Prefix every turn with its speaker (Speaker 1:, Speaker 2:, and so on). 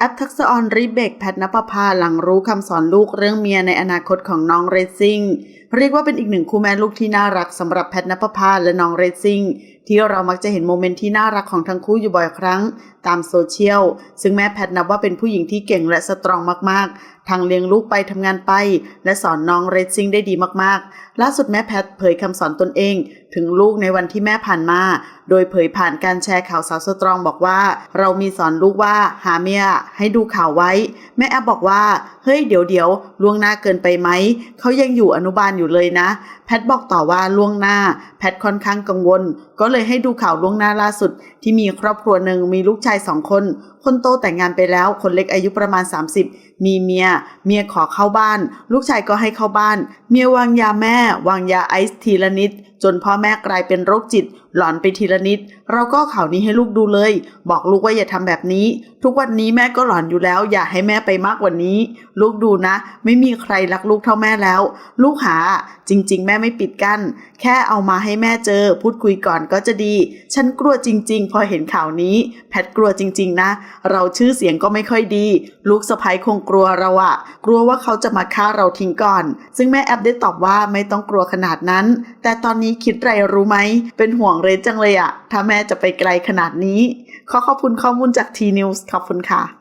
Speaker 1: แอปทักษะออนรีเบกแพทนปภาหลังรู้คำสอนลูกเรื่องเมียในอนาคตของน้องเรซซิ่งเรียกว่าเป็นอีกหนึ่งคู่แม่ลูกที่น่ารักสำหรับแพทนปภาและน้องเรซซิ่งที่เรามักจะเห็นโมเมนต์ที่น่ารักของทั้งคู่อยู่บ่อยครั้ง ตามโซเชียล ซึ่งแม่แพทนับว่าเป็นผู้หญิงที่เก่งและสตรองมากๆ ทางเลี้ยงลูกไปทำงานไป และสอนน้องเรซซิ่งได้ดีมากๆ ล่าสุดแม่แพทเผยคำสอนตนเองถึงลูกในวันที่แม่ผ่านมา โดยเผยผ่านการแชร์ข่าวสาวสตรองบอกว่า เรามีสอนลูกว่าหาเมียให้ดูข่าวไว้ แม่แอปบอกว่า เฮ้ยเดี๋ยวเดี๋ยวล่วงหน้าเกินไปไหม เขายังอยู่อนุบาลอยู่เลยนะ แพทบอกต่อว่าล่วงหน้า แพทค่อนข้างกังวล ก็เลยให้ดูข่าวล่วงหน้าล่าสุด ที่มีครอบครัวหนึ่งมีลูกชายสองคน คนโตแต่งงานไปแล้ว คนเล็กอายุประมาณ 30 มีเมีย เมียขอเข้าบ้าน ลูกชายก็ให้เข้าบ้าน เมียวางยาแม่ วางยาไอซ์ทีละนิด จนพ่อแม่กลายเป็นโรคจิต หลอนไปทีละนิด เราก็ข่าวนี้ให้ลูกดูเลย บอกลูกว่าอย่าทำแบบนี้ ทุกวันนี้แม่ก็หลอนอยู่แล้ว อย่าให้แม่ไปมากกว่านี้ ลูกดูนะ ไม่มีใครรักลูกเท่าแม่แล้ว ลูกหา จริง ๆ แม่ไม่ปิดกัน้น แค่เอามาให้แม่เจอ พูดคุยก่อนก็จะดี ฉันกลัวจริง ๆ พอเห็นข่าวนี้ แพทกลัวจริง ๆ นะเราชื่อเสียงก็ไม่ค่อยดี ลูกสะพ้ยคงกลัวเราอะกลัวว่าเขาจะมาฆ่าเราทิ้งก่อน ซึ่งแม่แอปได้ตอบว่าไม่ต้องกลัวขนาดนั้น แต่ตอนนี้คิดไรรู้ไหม เป็นห่วงเรนจังเลยอะถ้าแม่จะไปไกลขนาดนี้ ขอขอบคุณข้อมูลจากทีนิวส์ขอบคุณค่ะ